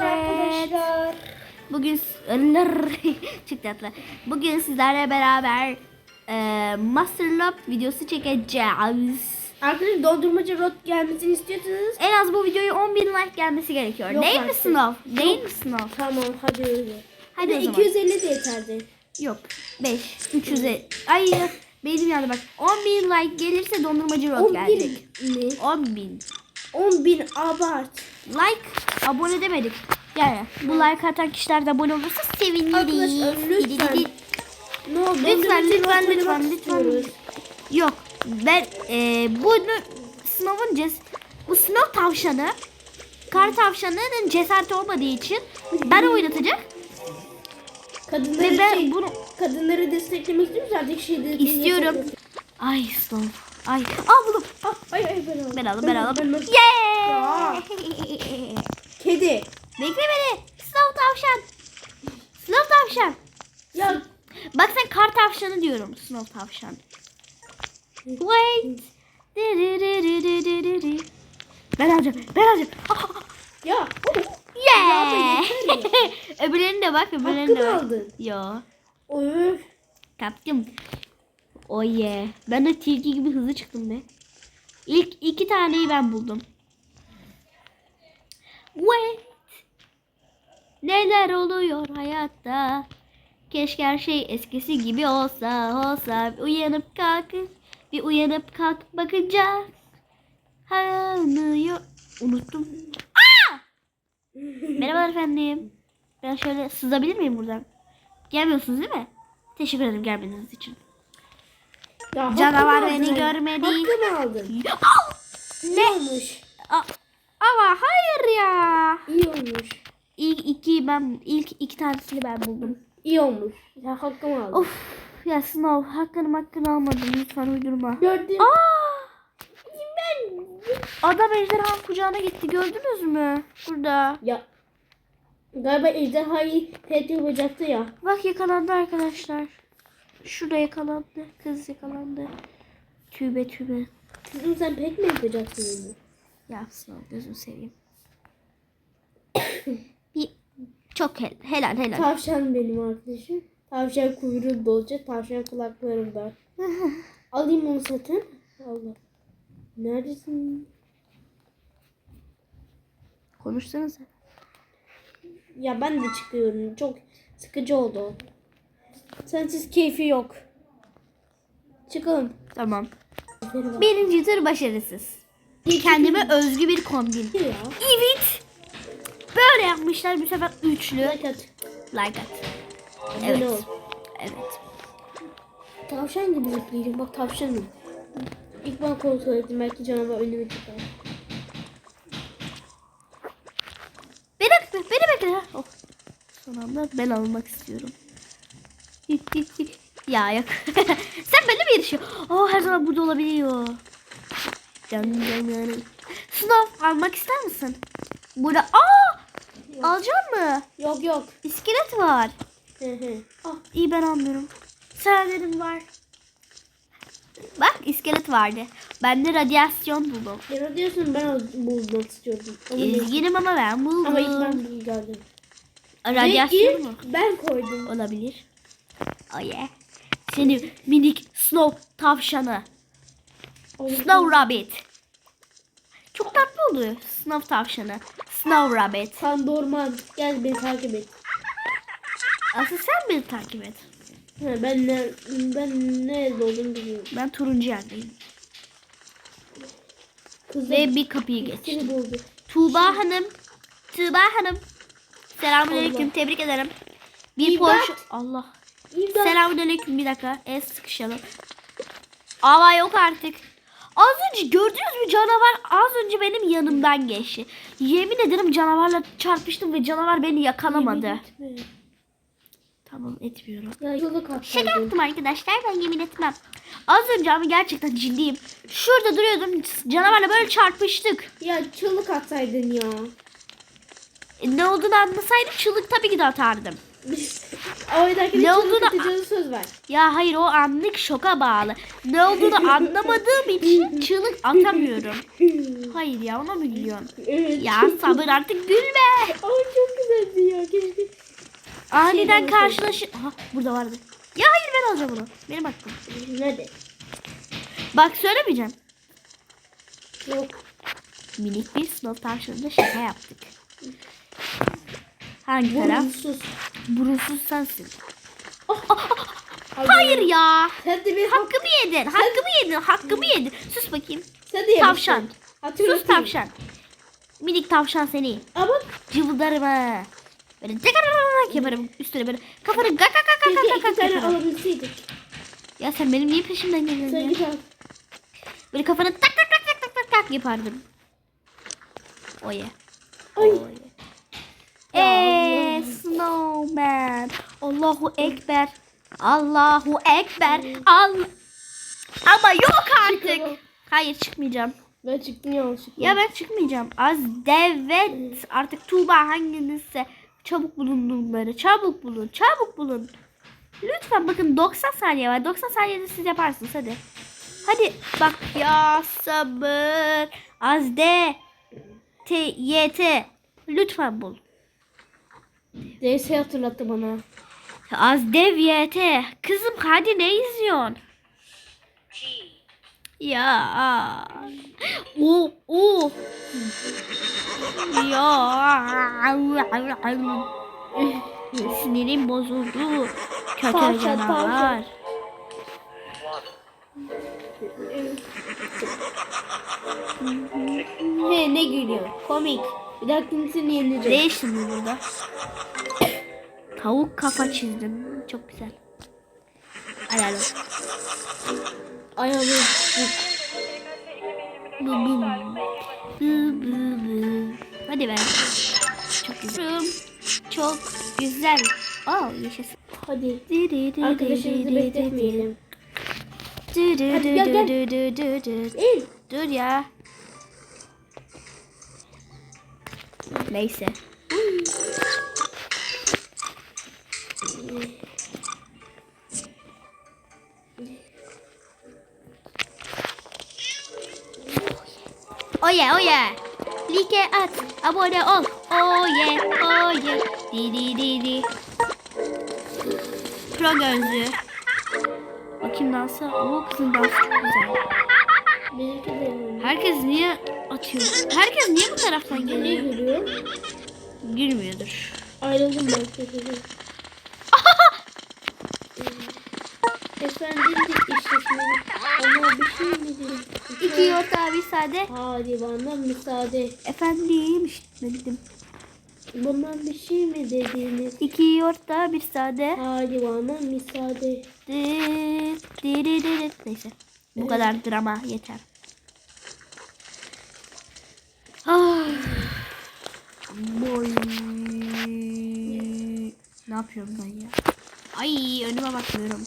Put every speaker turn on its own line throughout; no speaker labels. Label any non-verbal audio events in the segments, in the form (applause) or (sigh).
arkadaşlar.
Bugün (laughs) çok tatlı. Bugün sizlerle beraber e, Master Loop videosu çekeceğiz.
Arkadaşlar dondurmacı rot gelmesini istiyorsanız
En az bu videoya 10.000 like gelmesi gerekiyor.
Yok
Değil mi
artık.
sınav? Değil mi sınav?
tamam hadi öyle.
Hadi o zaman.
250 de yeterdi.
Yok. 5. 300'e. Ay beynim yandı bak. 10.000 like gelirse dondurmacı rot
11
gelecek.
mi?
10.000.
10 bin abart.
Like abone demedik. Yani bu like atan kişiler de abone olursa.
Arkadaşlar lütfen. Ne oldu?
Lütfen lütfen lütfen lütfen. Yok ben e, bunu sınavın ces bu sınav tavşanı kar tavşanının cesareti olmadığı için ben oynatacak
Kadınları,
ve ben
şey,
bunu
kadınları desteklemek istiyoruz artık şey de
istiyorum. Ay sınav. Ay al bunu.
Ah, ay ay ben aldım.
Ben aldım ben aldım. Yeah.
Kedi.
Bekle beni. Sınav tavşan. Sınav tavşan.
Ya
Bak sen kar tavşanı diyorum. Sınav tavşan. Wait. Ben alacağım. Ben alacağım. Ah,
ya.
Yeah. (laughs) Öbürlerine de bak, öbürlerine de
Hakkını
bak.
aldın.
Yo,
Öf.
kaptım. Oh yeah. Ben de tilki gibi hızlı çıktım be. İlk iki taneyi ben buldum. Wait. Neler oluyor hayatta? Keşke her şey eskisi gibi olsa, olsa. Bir uyanıp kalkıp, bir uyanıp kalk bakınca. Hanıyor. Unuttum. Merhabalar efendim. Ben şöyle sızabilir miyim buradan? Gelmiyorsunuz değil mi? Teşekkür ederim gelmediğiniz için.
Ya,
Canavar beni görmedi.
Hakkını aldın.
Au!
Ne olmuş?
A- Ama hayır ya.
İyi olmuş.
İlk iki ben ilk iki tanesini ben buldum.
İyi olmuş. Ya hakkımı aldım.
Of ya sınav hakkını hakkını almadım lütfen uydurma.
Gördüm.
Aa!
Ben.
Adam ejderhanın kucağına gitti gördünüz mü? Burada.
Ya. Galiba ejderhayı tehdit yapacaktı ya.
Bak yakalandı arkadaşlar. Şurada yakalandı. Kız yakalandı. Tübe tübe.
Kızım sen pek mi yapacaksın bunu?
Ya sınav gözünü seveyim. (coughs) Bir çok hel helal helal.
Tavşan benim arkadaşım. Tavşan kuyruğu bolca, tavşan kulaklarım var. (laughs) Alayım onu satın. Allah. Neredesin?
Konuşsanıza.
Ya ben de çıkıyorum. Çok sıkıcı oldu. Sensiz keyfi yok. Çıkalım.
Tamam. Birinci tur başarısız. Kendime özgü bir kombin.
Ya.
Evet. Böyle yapmışlar bu sefer üçlü.
Like at.
Like at. Evet. Evet.
Tavşan gibi zıplayacağım. Bak tavşanım. İlk ben kontrol ettim. Belki canavar önüme çıkar.
Beni bekle, beni bekle. Oh. Son anda ben almak istiyorum. Ya yok. (laughs) Sen benimle mi yarışıyorsun? Oh her zaman burada olabiliyor. Can can yani. Sınav almak ister misin? Burada aa alacak mı?
Yok yok.
İskelet var.
Hı hı.
Ah iyi ben almıyorum. Sen dedim var. Bak iskelet vardı. Ben de radyasyon buldum.
Ya diyorsun ben bulmak istiyordum. Ama.
Üzgünüm ama ben buldum.
Ama ilk ben bunu gördüm. Ve
Radyasyon
ilk
mu?
ben koydum.
Olabilir. Oh yeah. Seni minik snow tavşanı. Snow rabbit. Çok tatlı oluyor. Snow tavşanı. Snow rabbit.
Kandorman. Gel beni takip et.
Asıl sen beni takip et.
Ha, ben ne ben nerede olduğumu biliyorum.
Ben turuncu yerdeyim.
Kızım
Ve bir kapıyı geç.
seni buldu.
Tuğba Hanım. Tuğba Hanım. Selamünaleyküm. Tebrik ederim. Bir. Porsche. Allah. Selamünaleyküm. Bir dakika. El sıkışalım. Ama yok artık. Az önce gördünüz mü canavar az önce benim yanımdan geçti. Yemin ederim canavarla çarpıştım ve canavar beni yakalamadı.
Yemin.
Tamam etmiyorum.
Ya yolu
Şaka yaptım arkadaşlar ben yemin etmem. Az önce ama gerçekten ciddiyim. Şurada duruyordum canavarla böyle çarpıştık.
Ya çığlık atsaydın ya.
E, Ne olduğunu anlasaydım çığlık tabii ki de atardım. (laughs)
Bir dakika
Ne olduğunu-
söz ver.
Ya hayır o anlık şoka bağlı. Ne olduğunu anlamadığım için çığlık atamıyorum. Hayır ya ona mı gülüyorsun?
Evet.
Ya sabır artık gülme.
Ama çok güzeldi ya. Keşke.
Aniden
Şey
karşılaşı... Aha burada vardı. Ya hayır ben alacağım onu. Benim hakkım.
Nerede?
Bak söylemeyeceğim.
Yok.
Minik bir sınıf tavşanında şaka yaptık. Hangi taraf?
Burunsuz.
Burunsuz sensin.
Hayır.
Hayır ya.
Sen de bir
Hakkımı yedin. Hakkımı yedin. Hakkımı yedin. Sus bakayım.
Sen de.
Tavşan.
Atıyorum.
Sus tavşan. Minik tavşan seni.
Ama
Cıvıldarım ha. Böyle cakarak yaparım üstüne böyle. Kafanı gak gak gak gak gak
tane alabilseydik.
Ya sen benim niye peşimden geliyorsun
Sen
ya?
git al.
Böyle kafanı tak tak tak tak tak tak yapardım. Oye.
Ay.
Oye. Snowman. Allahu Ekber. Allahu Ekber. Al. Ama yok artık. Hayır çıkmayacağım.
Ben çıktım yanlışlıkla.
Ya ben çıkmayacağım. Az devet. Artık Tuğba hanginizse çabuk bulun bunları. Çabuk bulun. Çabuk bulun. Lütfen bakın 90 saniye var. 90 saniyede siz yaparsınız hadi. Hadi bak ya sabır. Az de. T Y T. Lütfen bul.
DS hatırlattı bana.
Az dev Y T. Kızım hadi ne izliyorsun? Ya. O o. Ya. Sinirim bozuldu. Kötü canavar.
He ne gülüyor? Komik. Bir dakikasını yeneceğim.
Ne şimdi burada? Tavuk kafa çizdim. Çok güzel. Helal olsun.
Ayağımı
Bu bu. Bu bu bu. Hadi be. Çok güzel. Çok güzel. Aa yaşasın.
Hadi.
Di di di
Arkadaşımızı bekletmeyelim.
di di
Hadi
di
gel, gel.
Dur ya. Neyse. Oye oye. Like at. Abone ol. Oye oye. Di di di di. Pro gözlü. Bakayım dansa. O kızın dansı çok güzel. Herkes niye atıyor? Herkes niye bu taraftan geliyor?
gülüyor?
Gülmüyordur.
Ayrıldım ben. (laughs) Efendim işletmeni. Ama bir şey mi diyeyim?
İki yumurta bir sade.
Hadi bana müsaade.
Efendim işitmedim.
Bundan bir şey mi dediniz?
İki yumurta bir sade.
Hadi bana müsaade.
Neyse. Bu kadar drama yeter. Ah. Boy. Ne yapıyorum ben ya? Ay önüme bakmıyorum.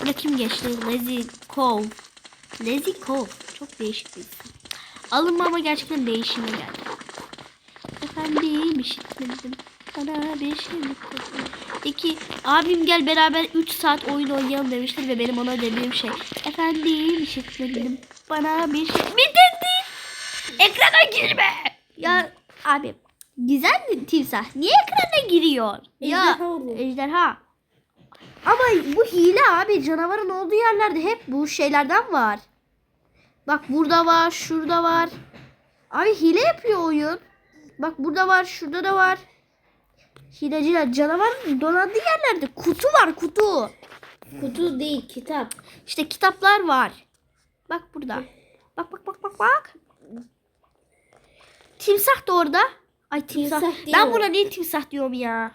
Burada kim geçti? Lazy Cove. Lazy Cove. Çok değişik bir isim. Alınma ama gerçekten değişime geldi. Efendim işitmedim. Bana bir şey mi? İki, abim gel beraber 3 saat oyun oynayalım demiştir ve benim ona dediğim şey. Efendim işitmedim. Bana bir şey mi dedin? Ekrana girme. Ya abi güzel mi timsah? Niye ekrana giriyor? Ya
Ejderha bu.
ejderha. Ama bu hile abi canavarın olduğu yerlerde hep bu şeylerden var. Bak burada var, şurada var. Abi hile yapıyor oyun. Bak burada var, şurada da var. Hileciler canavarın dolandığı yerlerde kutu var kutu.
Kutu değil kitap.
İşte kitaplar var. Bak burada. Bak bak bak bak bak. Timsah da orada. Ay timsah.
Timsah değil
ben buna niye timsah diyorum ya?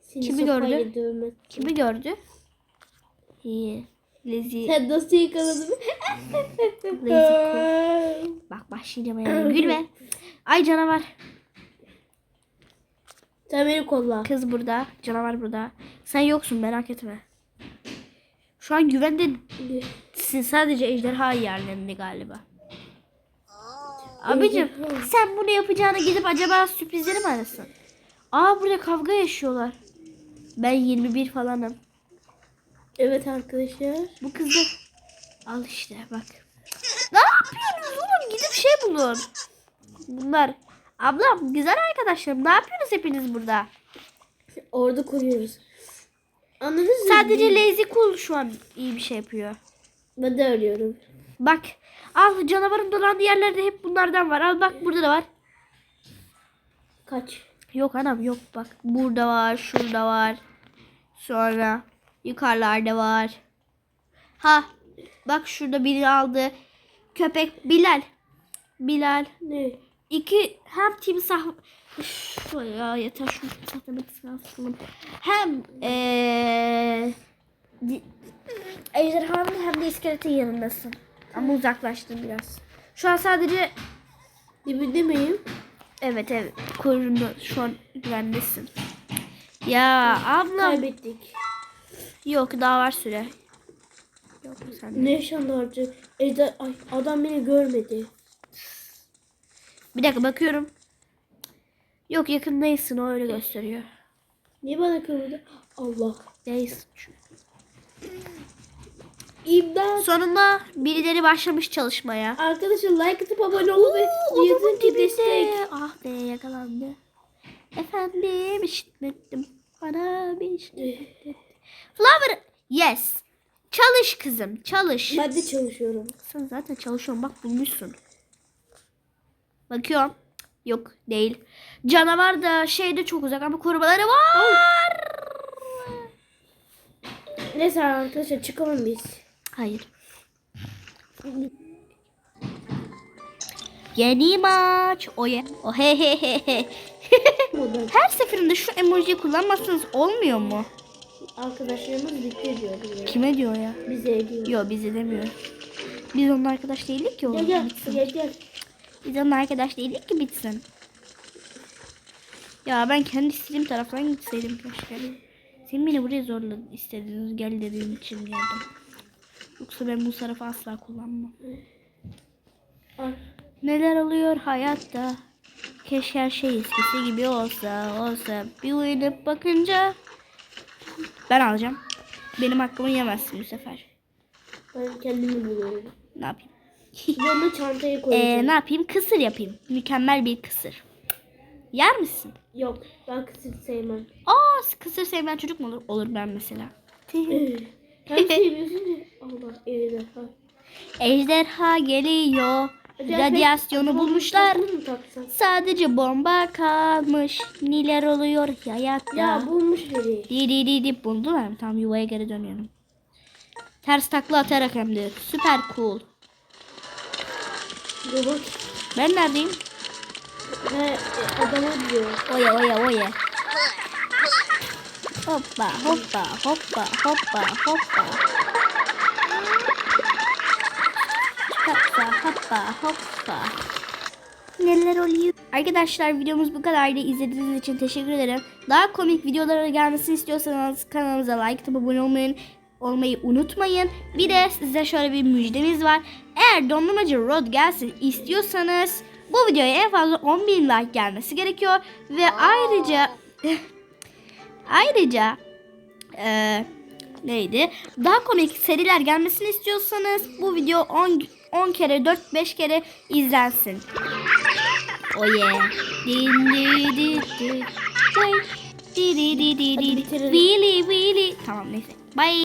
Seni
Kimi gördü?
dövmek.
Kimi gördü? İyi. Lezi.
Sen nasıl yakaladın? (laughs)
Lezi. Bak başlayacağım ya. Gülme. Ay canavar.
Sen beni kolla.
Kız burada. Canavar burada. Sen yoksun merak etme. Şu an güvendesin. Sadece ejderha yerlerinde galiba. Abicim sen bunu yapacağına gidip acaba sürprizleri mi arasın? Aa burada kavga yaşıyorlar. Ben 21 falanım.
Evet arkadaşlar.
Bu kızı al işte bak. Ne yapıyorsunuz oğlum? Gidip şey bulun. Bunlar. Ablam güzel arkadaşlarım. Ne yapıyorsunuz hepiniz burada?
Orada kuruyoruz. Anladınız mı?
Sadece Lazy Cool şu an iyi bir şey yapıyor.
Ben de arıyorum.
Bak. Al canavarın dolandığı yerlerde hep bunlardan var. Al bak burada da var.
Kaç?
Yok anam yok bak. Burada var. Şurada var. Sonra yukarılarda var. Ha. Bak şurada biri aldı. Köpek Bilal. Bilal.
Ne?
İki hem timsah Üf, ya yeter şu timsah demek istiyorum. Hem eee di- ejderhanın hem de iskeletin yanındasın. Ama uzaklaştın biraz. Şu an sadece
Dibinde miyim?
evet evet korundu. Şu an güvendesin. Ya abla.
Kaybettik.
Yok daha var süre. Yok sen.
Ne yaşandı harcı? Ejder, ay, adam beni görmedi.
Bir dakika bakıyorum. Yok yakındaysın o öyle gösteriyor.
Niye bana kırıldı? Allah.
Değilsin.
İmdat.
Sonunda birileri başlamış çalışmaya.
Arkadaşlar like atıp abone olun ve yazın ki destek.
Ah be yakalandı. Efendim işitmedim. Bana bir işitmedim. Flower. Yes. Çalış kızım çalış.
Ben de çalışıyorum.
Sen zaten çalışıyorsun bak bulmuşsun. Bakıyorum. Yok değil. Canavar da şeyde çok uzak ama korumaları var.
Neyse arkadaşlar çıkalım biz.
Hayır. Yeni maç. Oye. O he he he he. (laughs) Her seferinde şu emojiyi kullanmazsanız olmuyor mu?
arkadaşlarımız bitti diyor bize.
Kime diyor ya?
Bize diyor.
Yok bize demiyor. Biz onun arkadaş değildik ki
Gel
oğlum.
gel
Bitsin.
gel gel.
Biz onun arkadaş değildik ki bitsin. Ya ben kendi istediğim taraftan gitseydim keşke. Sen beni buraya zorla istediniz gel dediğin için geldim. Yoksa ben bu tarafı asla kullanmam. Neler oluyor hayatta? Keşke her şey eskisi gibi olsa olsa. Bir uyanıp bakınca ben alacağım. Benim hakkımı yemezsin bu sefer.
Ben kendimi buluyorum.
Ne yapayım?
Yanına çantayı (laughs) koyacağım.
Ee, ne yapayım? Kısır yapayım. Mükemmel bir kısır. Yer misin?
Yok ben kısır sevmem.
Aa kısır sevmeyen çocuk mu olur? Olur ben mesela. (laughs)
Hem seviyorsun. Allah.
Ejderha geliyor. Radyasyonu bulmuşlar. Sadece bomba kalmış. Neler oluyor hayatta?
Ya bulmuş biri.
Di di di di buldular mı? Tamam yuvaya geri dönüyorum. Ters takla atarak hem de. Süper cool. Ben neredeyim?
He, e, adama diyor.
Oya oya oya. Hoppa hoppa hoppa hoppa hoppa. Hoppa hoppa hoppa. Neler oluyor? Arkadaşlar videomuz bu kadardı. İzlediğiniz için teşekkür ederim. Daha komik videolara gelmesini istiyorsanız kanalımıza like atıp abone olmayı, olmayı unutmayın. Bir de size şöyle bir müjdemiz var. Eğer dondurmacı Rod gelsin istiyorsanız bu videoya en fazla 10.000 like gelmesi gerekiyor. Ve ayrıca (laughs) ayrıca eee, neydi? Daha komik seriler gelmesini istiyorsanız bu video 10 10 kere 4-5 kere izlensin. Oh yeah. Tamam neyse. Bye.